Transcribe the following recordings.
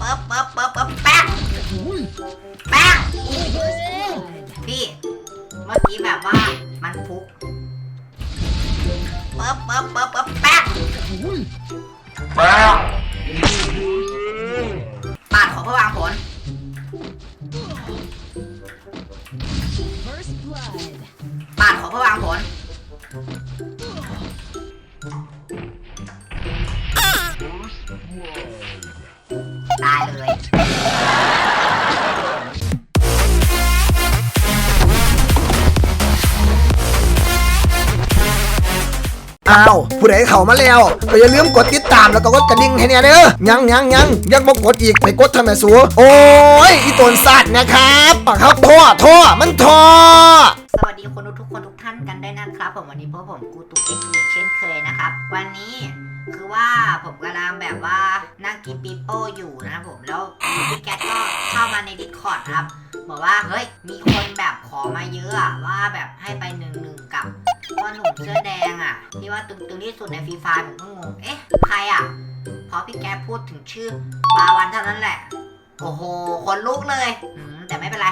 ปึ๊บปึ๊บปึ๊บปึ๊บแป๊กแป๊กพี่ เมื่อกี้แบบว่ามันฟุกปึ๊บปึ๊บปึ๊บปึ๊บแป๊กอุ้ยปาดของพื่อวางผล ปาดของพื่อวางผล อ้าวผู้ใดเข้ามาแล้วก็อย่าลืมกดติดตามแล้วก็กดกระดิ่งให้เนี่ยเด้อยังยังยังยังบ่กดอีกไปกดทำไมสูโอ้ยอีตนสัตว์นะครับปากครับท่อท่อมันท่อสวัสดีคนทุกคนทุกท่านกันได้นะครับผมวันนี้พวกผมกูตูเอ็กซ์เช่นเคยนะครับ วันนี้คือว่าผมกำลังแบบว่านั่งกินปีโป้อยู่นะครับผมแล้วพี่แก๊สก็เข้ามาในดิสคอร์ดครับบอกว่าเฮ้ยมีคนแบบขอมาเยอะอะว่าแบบให้ไปหนึ่งหนึ่งกับ ว่าหนุ่มเสื้อแดงอะ ที่ว่าตึงๆที่สุดในฟรีไฟผมก็งงเอ๊ะ ใครอะ พอพี่แกพูดถึงชื่อบาวันเท่านั้นแหละ โอ้โห คนลุกเลยอืมแต่ไม่เป็นไร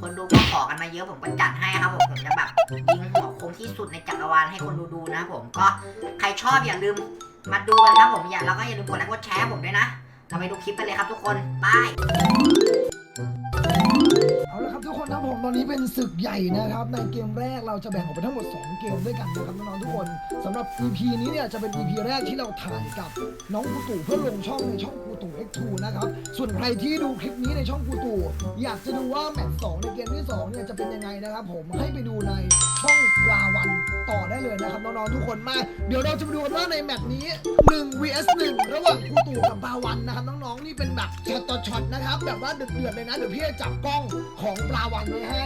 คนดูก็ขอกันมาเยอะผมก็จัดให้ครับผมผมจะแบบยิงหัวคมที่สุดในจักรวาลให้คนดูดูนะผมก็ใครชอบอย่าลืมมาดูกันครับผมอย่าแล้วก็อย่าลืมกดไลค์กดแชร์ผมด้วยนะเราไปดูคลิปกันเลยครับทุกคนบาย เอาละครับทุกคนนะผมตอนนี้เป็นศึกใหญ่นะครับ ในเกมแรกเราจะแบ่งออกเป็นทั้งหมด 2 เกมด้วยกันนะครับน้องๆทุกคนสำหรับ EP นี้เนี่ยจะเป็น EP แรกที่เราถ่ายกับน้องกูตู่เพื่อลงช่องในช่องกูตู่ X2 นะครับส่วนใครที่ดูคลิปนี้ในช่องกูตู่อยากจะดูว่าแมตช์2ในเกมที่2เนี่ยจะเป็นยังไงนะครับผมให้ไปดูในช่องปลาวัน ต่อได้เลยนะครับน้องๆทุกคนมา เดี๋ยวเราจะมาดูกันว่าในแมตช์นี้ 1 vs 1 ระหว่างกูตู่กับปลาวันนะครับน้องๆนี่เป็นแบบช็อตต่อช็อตนะครับแบบว่าเดือดๆเลยนะเดี๋ยวพี่จะจับกล้องของปลาวันไว้ให้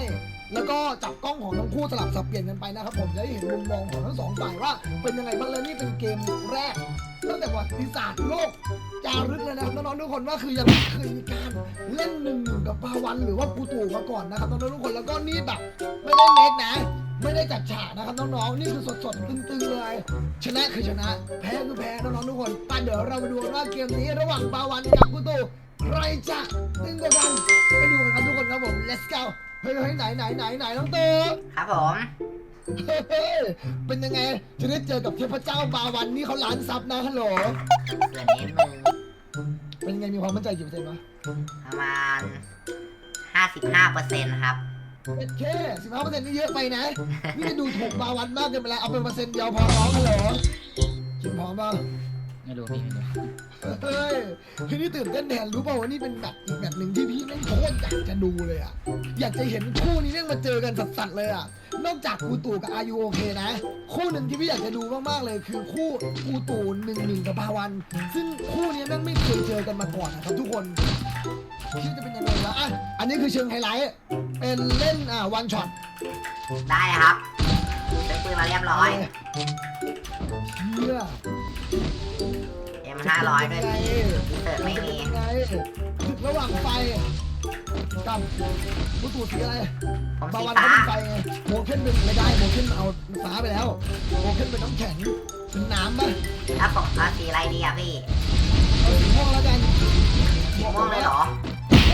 แล้วก็จับกล้องของทั้งคู่สลับสับเปลี่ยนกันไปนะครับผมจะได้เห็นมุมมองของทั้งสองฝ่ายว่า เป็นยังไงบ้างแล้วนี่เป็นเกมแรกตั้งแต่ประวัติศาสตร์โลกจารึกเลยนะครับน้องๆทุกคนว่าคือยังไม่เคยมีการเล่นหนึ่งหนึ่งกับปาวันหรือว่าปูตู่มาก่อนนะครับน้องๆทุกคนแล้วก็นี่แบบไม่ได้เมคนะ ไม่ได้จัดฉากนะครับน้องๆ นี่คือสดๆตึงๆเลย ชนะคือชนะ แพ้คือแพ้น้องๆทุกคนไปเดี๋ยวเรามาดูกันว่าเกมนี้ระหว่างปาวันกับปูตู่ใครจะตึงกว่ากันไปดูกันครับทุกคนครับผม let's go เฮ้ยเฮ้ยไหนไหนไหนไหนน้องตู่ครับผมเฮ้ยเป็นยังไงจะได้เจอกับเทพเจ้าบาวันนี่เขาล้านซับนะฮัลโหลเกินนิดนึงเป็นไงมีความมั่นใจกี่เปอร์เซ็นต์วะประมาณ55เปอร์เซ็นต์ครับ โอเคสิบห้าเปอร์เซ็นต์นี่เยอะไปนะ นี่จะดูถูกบาวันมากเกินไปแล้ว เอาเป็นเปอร์เซ็นต์เดียวพอร้องฮัลโหลคิดพร้อมป่ะไม่รู้พี่ไม่รู้เฮ้ยพี่นี่ตื่นเต้นแทนรู้ป่าวว่านี่เป็นแบบอีกแบบหนึ่งที่พี่แม่งโคตรอยากจะดูเลยอะ อยากจะเห็นคู่นี้แม่งมาเจอกันสัสๆเลยอะ นอกจากกูตู่กับอายุโอเคนะ คู่หนึ่งที่พี่อยากจะดูมากๆเลย คือคู่กูตู่หนึ่งหนึ่งกับบาวัน ซึ่งคู่นี้แม่งไม่เคยเจอกันมาก่อนนะครับทุกคน ที่จะเป็นยังไงละอะอันนี้คือเชิงไฮไลท์เป็นเล่นอ่าวันช็อตได้ครับซื้อปืนมาเรียบร้อย เชื่อเอ็ม500 ด้วยไงพี่เติร์ดไม่มีไงศึกระหว่างไฟกับกูตู่สีอะไรผมบาสีวันฟ้า เขาเป็นไฟไงโมเคนเป็นไม่ได้โมเคนเอาฟ้าไปแล้วโมเคนเป็นน้ำแข็งเป็นน้ำป่ะ ถ้าผมเอาสีอะไรดีอะพี่เอาสีม่วงแล้วกันสี ม่วงเลยเหรอ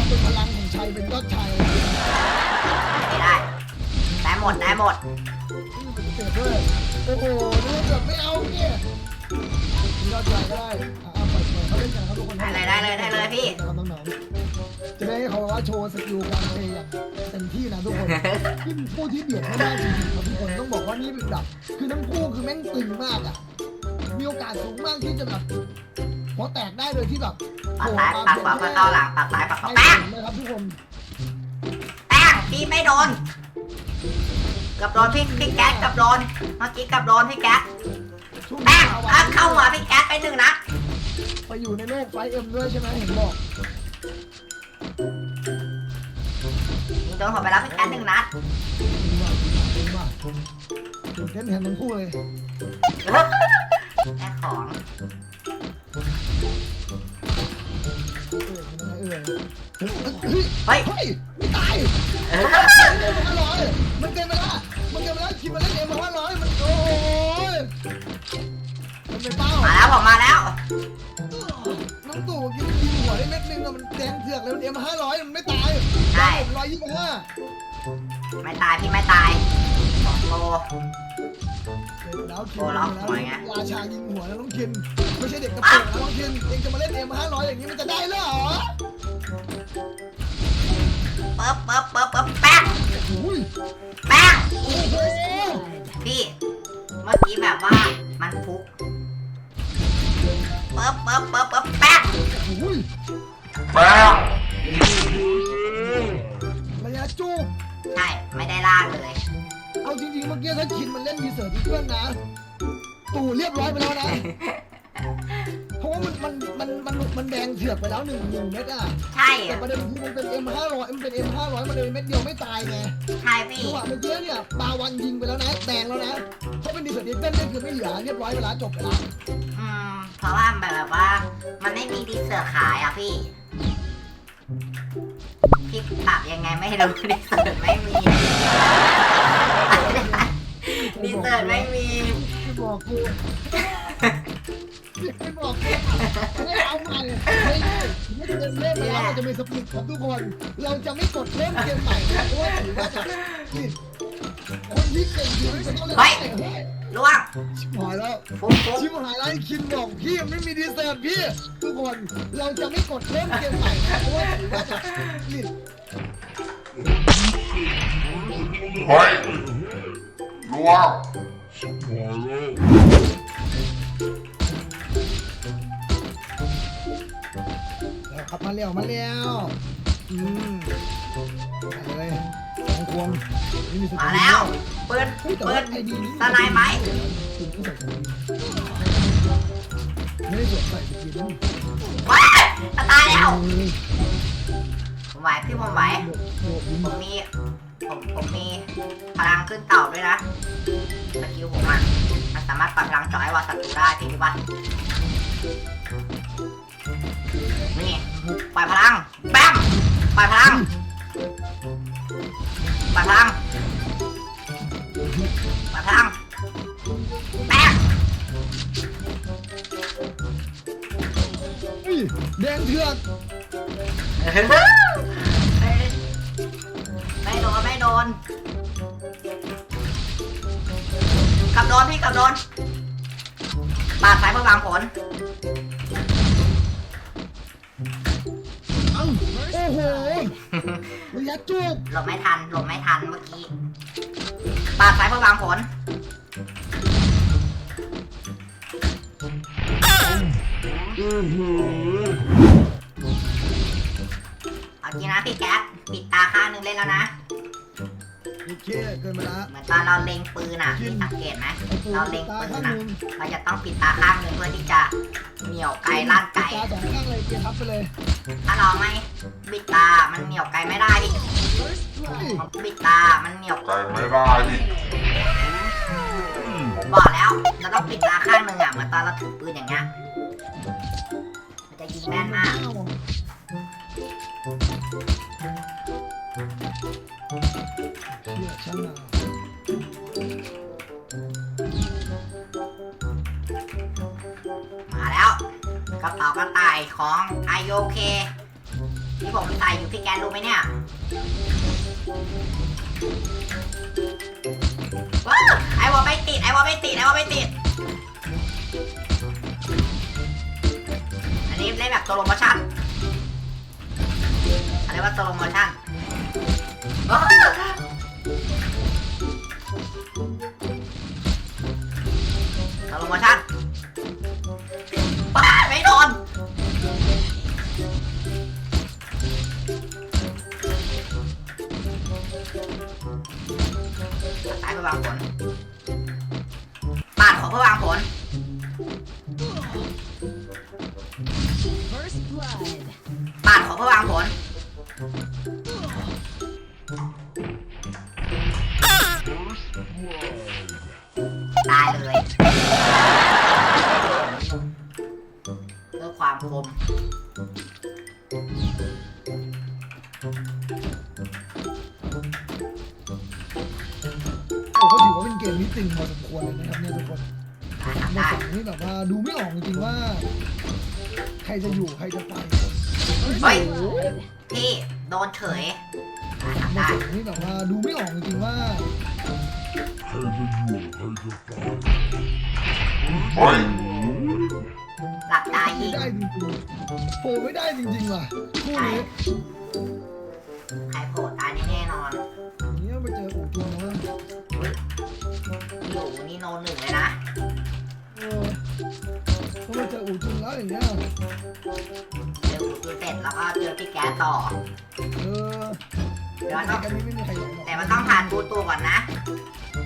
เป็นพลังของชัยเป็นยอดชัยไม่ได้ ได้หมดได้หมด เกิดด้วยโอ้โหนี่เกิดไม่เอาเนี่ยยอดชัยก็ได้อ่าปล่อยปล่อยเขาเล่นกันครับทุกคนได้เลยได้เลยได้เลยพี่ครับน้องๆจะได้ให้เขาว่าโชว์สกิลการเพลย์อย่างเต็มที่นะทุกคนนี่เป็นคู่ที่เดือดมากๆจริงๆครับทุกคนต้องบอกว่านี่เป็นแบบคือทั้งคู่คือแม่งตึงมากอะมีโอกาสสูงมากที่จะแบบหัวแตกได้โดยที่แบบ ปักซ้ายปักขวาปักเข้าหลังปักซ้ายปักขวาแป๊กถึงนะครับทุกคนแป๊กพี่ไม่โดนเกับโดนพี่พี่แก๊สเกับโดนเมื่อกี้เกับโดนพี่แก๊สแป๊กนี้อะเข้าหัวพี่แก๊สไปหนึ่งนัดไปอยู่ในโลกไฟเอ็มด้วยใช่ไหมเห็นบอกยิงโดนหัวไปแล้วพี่แก๊สหนึ่งนัดจนเต้นแทนทั้งคู่เลยแค่ของ ออเป็นยังไงเอ่ยเฮ้ยเฮ้ยเฮ้ยไม่ตายเออเอ็มห้าร้อยมันเกินไปละมันเกินไปละคิดมาเล่นเอ็มห้าร้อยมันโอ้ยมันเป็นเป้ามาแล้วผมมาแล้ว น้องตู่กินยิงหัวได้เม็ดนึงอะมันแดงเถือกเลยมันเอ็มห้าร้อยมันไม่ตายใช่ ร้อยยี่สิบห้าไม่ตายพี่ไม่ตายสองโล แล้วคินโอ้ล็อกหัวไง ราชายิงหัวแล้วน้องคินไม่ใช่เด็กกระโปรงนะน้องคินเองจะมาเล่นเอ็มห้าร้อยอย่างนี้มันจะได้เหรอ ปึ๊บปึ๊บปึ๊บปึ๊บแป๊กอุ้ยแป๊กโอ้โหพี่ เมื่อกี้แบบว่ามันฟุกปึ๊บปึ๊บปึ๊บปึ๊บแป๊กอุ้ยระยะจูบใช่ ไม่ได้ล่างเลย เอาจริงๆเมื่อกี้ถ้าคินมันเล่นดีเซอร์ที่เพื่อนนะ ตู่เรียบร้อยไปแล้วนะเพราะ ว่ามันมันมันมันมันแดงเถือกไปแล้วหนึ่งหนึ่งเม็ดอะใช่แต่ประเด็นคือมันเป็น M 5 0 0 มันเป็น M 5 0 0 มันเลยเม็ดเดียวไม่ตายไงใช่พี่จังหวะเมื่อกี้เนี่ยปาวันยิงไปแล้วนะแดงแล้วนะถ้าเป็นดีเซอร์ที่เพื่อนเล่นคือไม่เหลือเรียบร้อยไปแล้วจบไปแล้วอืมเพราะว่าแบบว่ามันไม่มีดีเซอร์ขายอะพี่พี่ปรับยังไงไม่รู้ดีเซอร์ไม่มีดีเซอร์ไม่มีไม่บอกกู ไม่บอกกูไม่เอาใหม่ไม่ได้ไม่ได้เล่นไปแล้วเราจะมีสปิริตของทุกคน เราจะไม่กดเล่นเกมใหม่นะเพราะว่าถือว่าจะคนที่เก่งจริงจะต้องเล่นเฮ้ยเฮ้ยล่วงชิบหายแล้วฟุ๊บฟุ๊บชิบหายแล้วคินบอกพี่มันไม่มีดีเซอร์พี่ ทุกคนเราจะไม่กดเล่นเกมใหม่นะเพราะว่าถือว่าจะนี่เฮ้ยล่วงแล้ว ขับมาเร็วมาเร็วอืมไปเลยสองควงนี่มีสมาแล้ว เปืนเฮ้ยแต่ปืว่านไอดีนี้สไลด์ไหมถึงต้องใส่สกินไม่ได้สวมใส่สกินนะว้ายจะตายแล้ว ผมไหวพี่ผมไหว โดดยิงผมมี ผมผมมีพลังขึ้นเต่าด้วยนะสกิลผมอะ มันสามารถปรับพลังจอยว่าศัตรูได้พี่รู้ป่า ปล่อยพลังแป๊มปล่อยพลังปล่อยพลังปล่อยพลังแป๊มอุ้ยแดงเถือกไม่โดนไม่โดนกลับโดนพี่กลับโดนปาดสายเพื่อวางผล ยะจูบหลบไม่ทันหลบไม่ทันเมื่อกี้ปาดสายเพื่อวางผลเอาจริงนะพี่แก๊สปิดตาข้างหนึงเล่นแล้วนะโอเคเกินไปละเหมือนตอนเราเล็งปืนอะพี่สังเกตไหมไอ้ตัวเราเล็งตาปืข้างนหอะนึ่งเราจะต้องปิดตาข้างหนึ่งเพื่อที่จะเหนี่ยวไกลลั่นไกลตาสองข้างเลยเกียร์ทับไปเลยถ้าเราไม่บิด ไก่ไม่ได้ดิผมบอกแล้ว เราต้องปิดตาข้างหนึ่งอะเหมือนตอนเราถือปืนอย่างเงี้ย มันจะยิงแม่นมากเชี่ยช่างหนามาแล้วกระเป๋ากระต่ายของไอโอเคที่ผมใส่อยู่พี่แกนรู้ไหมเนี่ย ว่าไม่ติดไอวอลไม่ติด อันนี้เล่นแบบตัวโลโมชั่นอะไรว่าตัวโลโมชั่นว้าวตัวโลโมชั่น ปาดของเพื่อวางผล First blood. ปาดของเพื่อวางผล ด้ฝั่งนี้แบบว่าดูไม่ออกจริงๆว่า ใครจะอยู่ใครจะไปเฮ้ยโอ้โหพี่โดนเฉยอะทำมาได้ ถึงนี่แบบว่าดูไม่ออกจริงๆว่าเฮ้ยหลับตาไม่ยิงได้จริงๆโผล่ไม่ได้จริงๆว่ะคู่นี้ใครโผล่ตายแน่ๆนอน อย่างนี้ต้องไปเจออู่จุนนะ อยู่นี่โนหนึ่งเลย องไปเจออู่จุนแล้วอย่างเงี้ยเจออูจูเสร็จแล้วก็เจอพี่แก๊สต่อ เออเดี๋ยวในต้องกันนี้ไม่มีใครใหญ่หรอกแต่มันต้องผ่านกูตูก่อนนะ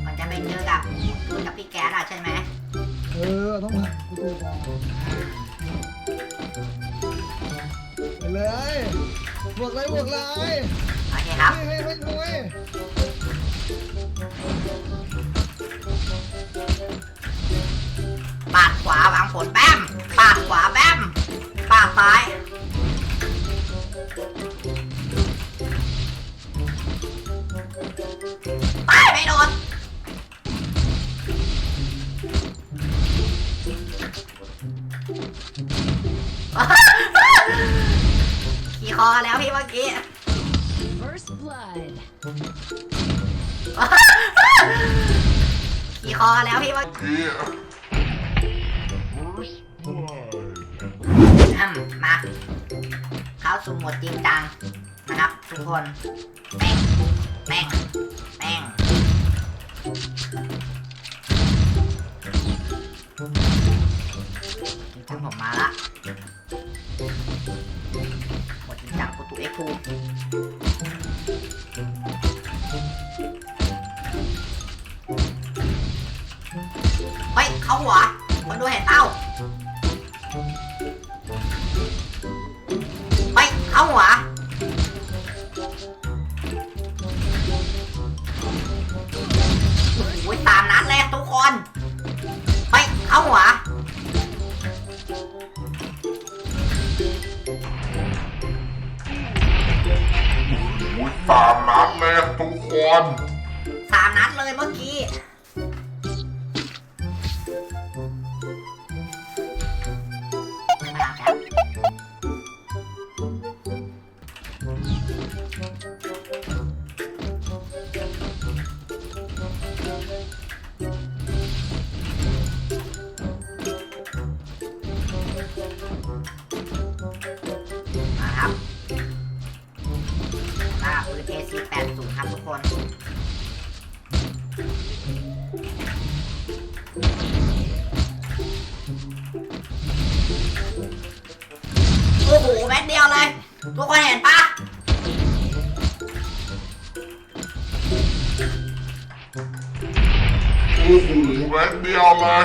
มันจะไปเจอกับจูกับพี่แก๊สอะใช่ไหมเออ ต้องผ่านกูตูก่อนไปเลยบวกเลยบวกเลยโอเคครับเฮ้ยเฮ้ยเฮ้ยเฮ้ยปาดขวาวางผลแบมาดขวาแบมปาดซ้ายตายไม่โดนขี่คอกันแล้วพี่เมื่อกี้ First blood. ขี่คอกันแล้วพี่เมื่อกี้ สุ่มหมดจริงจังนะครับทุกคนแม่งแม่ง เอาหัวตามนัดเลยทุกคน มาครับหน้าปืน AC80 ครับทุกคนโอ้โหแม็ดเดียวเลย ทุกคนเห็นปะโอ้โหแม็ดเดียวเลย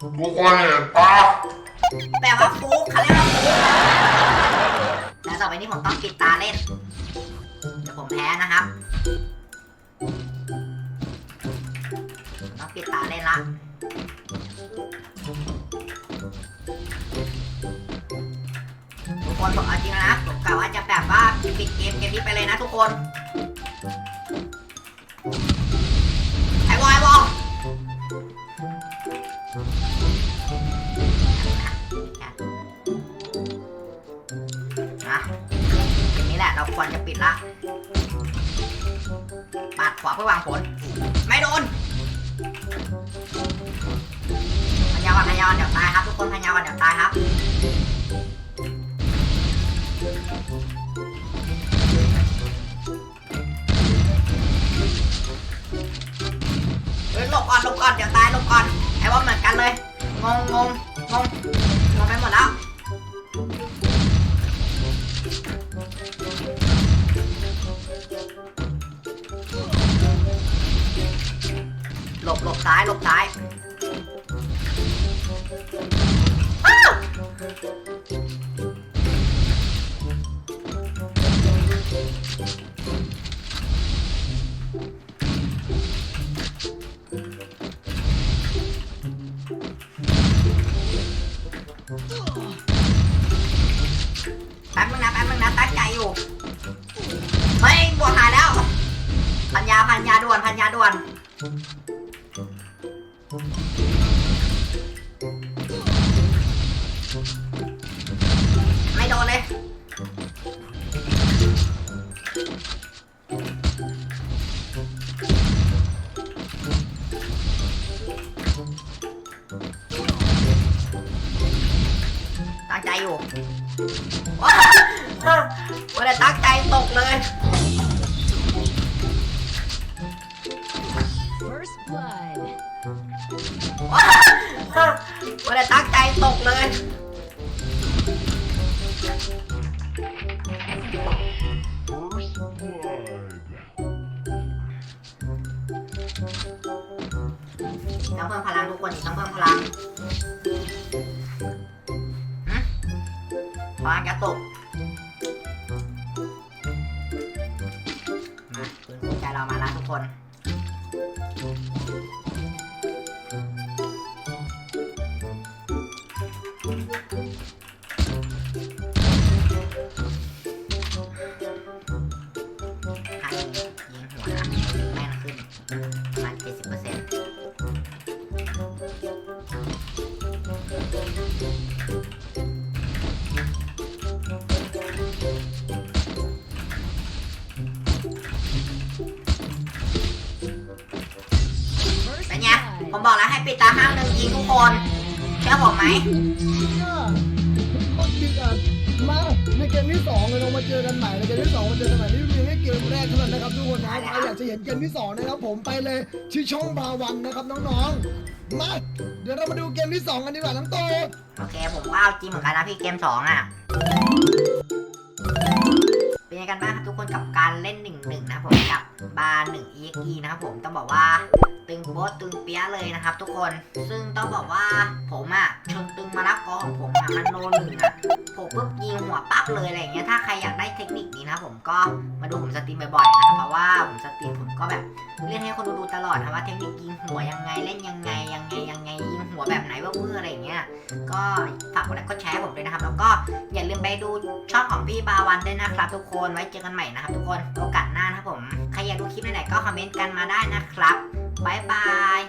ทุกคนเห็นปะ วต่อไปนี้ผมต้องปิดตาเล่นจะผมแพ้นะครับต้องปิดตาเล่นละทุกคนผมเอาจริงนะผมกะว่าจะแบบว่าปิดเกมเกมนี้ไปเลยนะทุกคน ปาดขวาเพื่อวางผล ไม่โดนพยาวันพยาวันเดี๋ยวตายครับ ทุกคนพยาวันเดี๋ยวตายครับเฮ้ยหลบก่อนหลบก่อนเดี๋ยวตายหลบก่อนไอ้ว่าเหมือนกันเลยงงงงงงงไปหมดแล้ว หลบหลบซ้ายหลบซ้ายอ้าวแป๊บนึงนะแป๊บนึงนะตั้งใจอยู่เฮ้ยบวกหายแล้ว พันยาพันยาด่วนพันยาด่วน พิ่มพลังทุกคนต้องเพิ่มพลัง ดตาห้างหนึ่งยิงทุกคนเชื่อผมไหมเนี่ยก็ดีอะมาในเกมที่สองเลยเรามาเจอกันใหม่ในเกมที่สองมาเจอกันใหม่นี่เพียงแค่เกมแรกเท่านั้นนะครับทุกคนนะใครอยากจะเห็นเกมที่สองนะครับผมไปเลยที่ช่องบาวันนะครับน้องๆมาเดี๋ยวเรามาดูเกมที่สองกันดีกว่าน้องโตโอเคผมก็เอาจริงเหมือนกันนะพี่เกมสองอะ เป็นยังไงกันบ้างครับทุกคนกับการเล่นหนึ่งหนึ่งนะผมกับบาร์หนึ่ง EXE นะครับผมต้องบอกว่าตึงโป๊ะตึงเปียะเลยนะครับ ทุกคนซึ่งต้องบอกว่าผมอะชนตึงมารับกอของผมอะมันโนหนึ่งอะผมปุ๊บยิงหัวปั๊บเลยอะไรเงี้ยถ้าใครอยากได้เทคนิคนี้นะผมก็มาดูผมสตรีมบ่อยๆนะเพราะว่าผมสตรีมผมก็แบบเล่นให้คนดูตลอดนะว่าเทคนิคยิงหัวยังไงเล่นยังไงยังไงยังไงยิงหัวแบบไหนว่าเพื่ออะไรเงี้ยก็ฝากกดไลค์กดแชร์ผมด้วยนะครับ แล้วก็อย่าลืมไปดูช่องของพี่บาวันด้วยนะครับทุกคนไว้เจอกันใหม่นะครับทุกคนโอกาสหน้านะครับผม ใครอยากดูคลิปไหนๆก็คอมเมนต์กันมาได้นะครับบายบาย